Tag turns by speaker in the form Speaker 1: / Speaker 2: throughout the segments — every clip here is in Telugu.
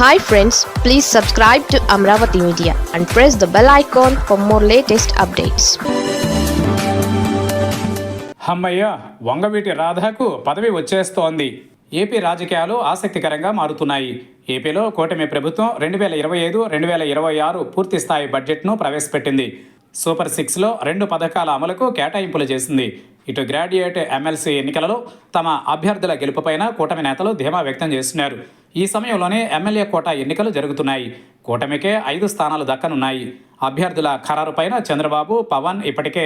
Speaker 1: Hi friends please subscribe to Amaravati media and press the bell icon for more latest updates
Speaker 2: హమ్మయ్య వంగవీటి రాధకు పదవి వచ్చేస్తోంది. ఏపీ రాజకీయాలు ఆసక్తికరంగా మారుతున్నాయి. ఏపీలో కూటమి ప్రభుత్వం రెండు వేల ఇరవై ఐదు రెండు వేల ఇరవై ఆరు పూర్తి స్థాయి బడ్జెట్ను ప్రవేశపెట్టింది. సూపర్ సిక్స్లో రెండు పథకాల అమలుకు కేటాయింపులు చేసింది. ఇటు గ్రాడ్యుయేట్ ఎమ్మెల్సీ ఎన్నికలలో తమ అభ్యర్థుల గెలుపుపైన కూటమి నేతలు ధీమా వ్యక్తం చేస్తున్నారు. ఈ సమయంలోనే ఎమ్మెల్యే కోట ఎన్నికలు జరుగుతున్నాయి. కూటమికే ఐదు స్థానాలు దక్కనున్నాయి. అభ్యర్థుల ఖరారుపైన చంద్రబాబు పవన్ ఇప్పటికే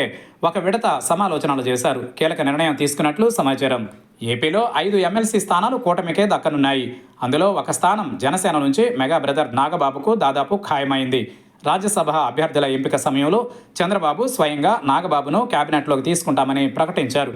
Speaker 2: ఒక విడత సమాలోచనలు చేశారు. కీలక నిర్ణయం తీసుకున్నట్లు సమాచారం. ఏపీలో ఐదు ఎమ్మెల్సీ స్థానాలు కూటమికే దక్కనున్నాయి. అందులో ఒక స్థానం జనసేన నుంచి మెగా బ్రదర్ నాగబాబుకు దాదాపు ఖాయమైంది. రాజ్యసభ అభ్యర్థుల ఎంపిక సమయంలో చంద్రబాబు స్వయంగా నాగబాబును కేబినెట్లోకి తీసుకుంటామని ప్రకటించారు.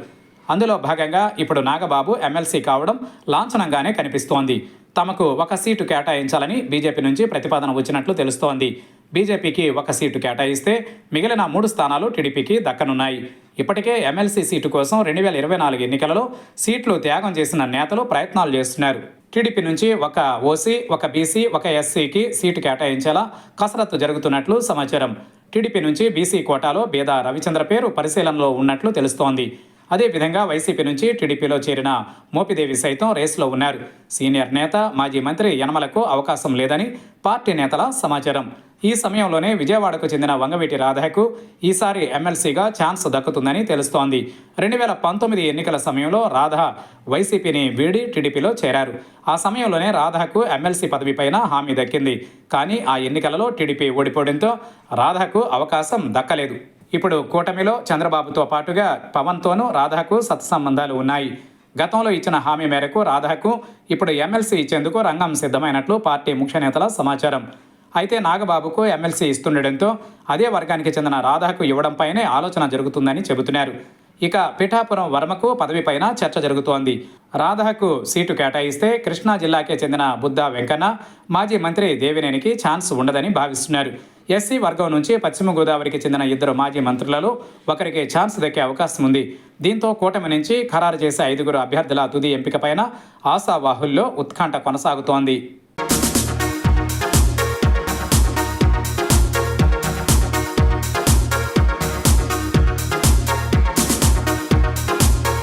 Speaker 2: అందులో భాగంగా ఇప్పుడు నాగబాబు ఎమ్మెల్సీ కావడం లాంఛనంగానే కనిపిస్తోంది. తమకు ఒక సీటు కేటాయించాలని బీజేపీ నుంచి ప్రతిపాదన వచ్చినట్లు తెలుస్తోంది. బీజేపీకి ఒక సీటు కేటాయిస్తే మిగిలిన మూడు స్థానాలు టీడీపీకి దక్కనున్నాయి. ఇప్పటికే ఎమ్మెల్సీ సీటు కోసం రెండు వేల ఇరవై నాలుగు ఎన్నికలలో సీట్లు త్యాగం చేసిన నేతలు ప్రయత్నాలు చేస్తున్నారు. టీడీపీ నుంచి ఒక ఓసీ ఒక బీసీ ఒక ఎస్సీకి సీటు కేటాయించేలా కసరత్తు జరుగుతున్నట్లు సమాచారం. టీడీపీ నుంచి బీసీ కోటాలో బేద రవిచంద్ర పేరు పరిశీలనలో ఉన్నట్లు తెలుస్తోంది. అదేవిధంగా వైసీపీ నుంచి టీడీపీలో చేరిన మోపిదేవి సైతం రేసులో ఉన్నారు. సీనియర్ నేత మాజీ మంత్రి యనమలకు అవకాశం లేదని పార్టీ నేతల సమాచారం. ఈ సమయంలోనే విజయవాడకు చెందిన వంగవీటి రాధకు ఈసారి ఎమ్మెల్సీగా ఛాన్స్ దక్కుతుందని తెలుస్తోంది. రెండు వేల పంతొమ్మిది ఎన్నికల సమయంలో రాధ వైసీపీని వీడి టీడీపీలో చేరారు. ఆ సమయంలోనే రాధకు ఎమ్మెల్సీ పదవిపైన హామీ దక్కింది. కానీ ఆ ఎన్నికలలో టీడీపీ ఓడిపోవడంతో రాధకు అవకాశం దక్కలేదు. ఇప్పుడు కూటమిలో చంద్రబాబుతో పాటుగా పవన్తోనూ రాధాకు సత్సంబంధాలు ఉన్నాయి. గతంలో ఇచ్చిన హామీ మేరకు రాధాకు ఇప్పుడు ఎమ్మెల్సీ ఇచ్చేందుకు రంగం సిద్ధమైనట్లు పార్టీ ముఖ్య నేతల సమాచారం. అయితే నాగబాబుకు ఎమ్మెల్సీ ఇస్తుండటంతో అదే వర్గానికి చెందిన రాధాకు ఇవ్వడంపైనే ఆలోచన జరుగుతుందని చెబుతున్నారు. ఇక పిఠాపురం వర్మకు పదవిపైన చర్చ జరుగుతోంది. రాధకు సీటు కేటాయిస్తే కృష్ణా జిల్లాకే చెందిన బుద్ధా వెంకన్న మాజీ మంత్రి దేవినేనికి ఛాన్స్ ఉండదని భావిస్తున్నారు. ఎస్సీ వర్గం నుంచి పశ్చిమ గోదావరికి చెందిన ఇద్దరు మాజీ మంత్రులలో ఒకరికి ఛాన్స్ దక్కే అవకాశం ఉంది. దీంతో కూటమి నుంచి ఖరారు చేసే ఐదుగురు అభ్యర్థుల తుది ఎంపికపైన ఆశావాహుల్లో ఉత్కంఠ కొనసాగుతోంది.